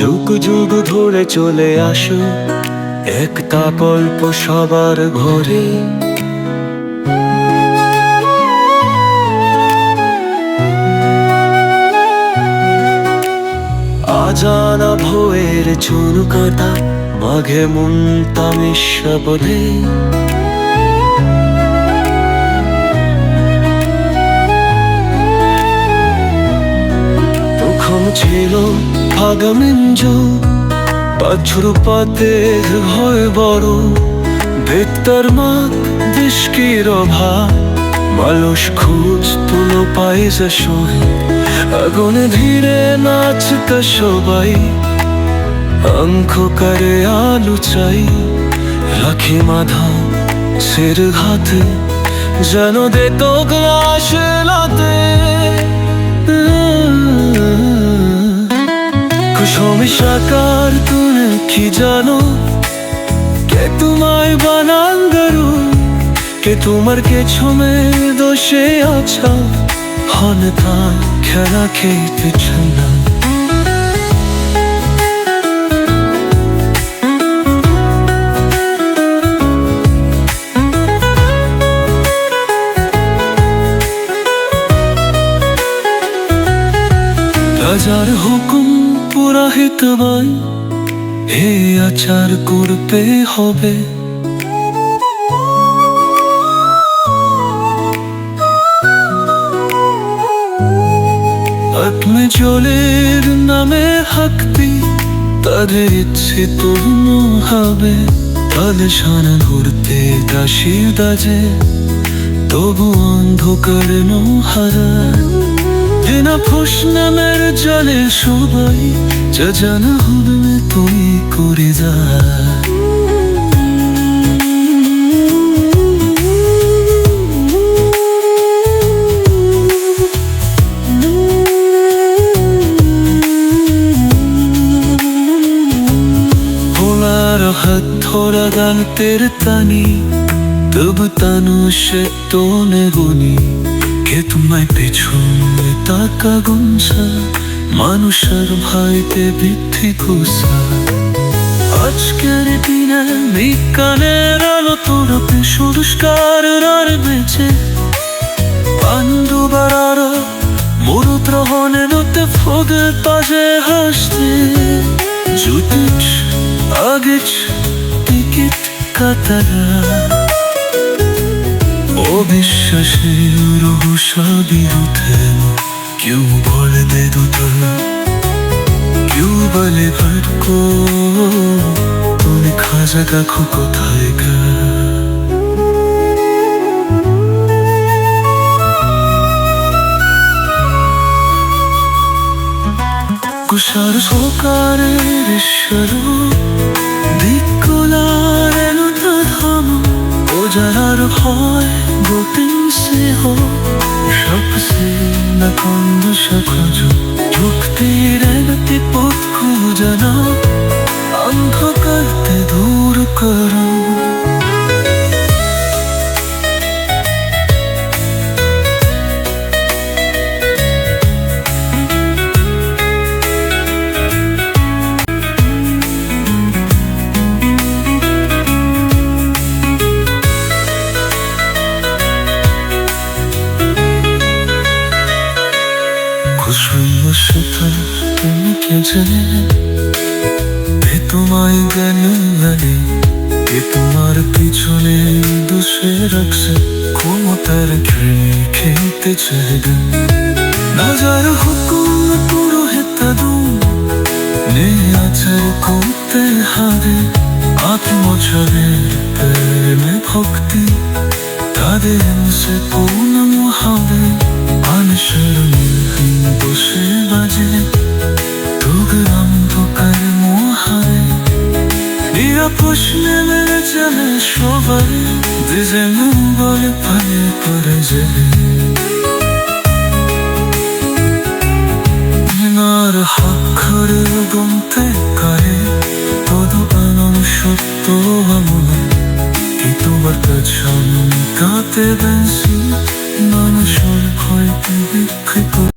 যুগ যুগ ধরে চলে আসো, একটা গল্প সবার ঘরে। আজানা ভোয়ের চুন কাটা, মাঘে মন তামেশা বোধে তখন হয় বড়। দিস্কির অভাব মানুষ সহে আগুনে ধীরে নাচতে সবাই অঙ্ককারে আলু চাই। রাখি মাধা সের ঘাতে, যেন দে তো গ্লাস লাতে। কুসুমি সাকার, তুমি কি জানো? কে তোমায় বানান গরু? কে তোমার কে ছমে দোষে আছা? হন তার খেলা খেতে না রাজার হুকুম পুরাহিত বাই হে আচার করতে হবে। আত্মে জলের নামে হাকতি তাদের ইচ্ছে পূর্ণ হবে। তালে সানা ঘুরতে দাসীর দাজে, তবু অন্ধকার হারায় বিনা ফুস নামের জলে সবাই যা জানা হবে তুই করে যা। হাত ধরা গানতের তানি, তবু তানু সে গুনি। কে তোমায় পেছনে তাকা গুনছা মানুষের ভাইতে বৃদ্ধি কুসা আজকের দিনে বিজ্ঞানের আলো তোর সংস্কার আর বেঁচে। পাণ্ডু বাড়ার মরুত রহনে নতে ফোদের পাশে হাসতে। জুটিছ আগেছ টিকিট কাতারা অবিশ্বাসে রহস্যা বিরুদ্ধে কেউ বলে বেদুত কেউ বলে ভটকো তুমি খাজা কাকু কোথায় গা? কুষার সকারের ঈশ্বর ধাম ও যারার হয় গোটিং সে হো सबसे न कंद সখজ যুক্তির গতি পথ খুঁজনা অন্ধকারতে দূর করো খুশবু জানে এ তোমায় জ্ঞান লাগে, এ তোমার পিছনে দোষে রাখছে, ক্ষমতার খেয়ে খেতে চাইবে। নজর হুকুম পুরোহিত দু আচার করতে হারে আত্মছরে প্রেমে ভক্তি, তাদের সে নিরাপস নেমে চলে সবাই দিজে বলে পায়ে পড়ে যাবে আর হাক্ষরে গমতে কারে তদু আনম সত্য আমল কি তোমার কাছে কাতে বেশি মানুষের ভয় বিক্ষিপ্ত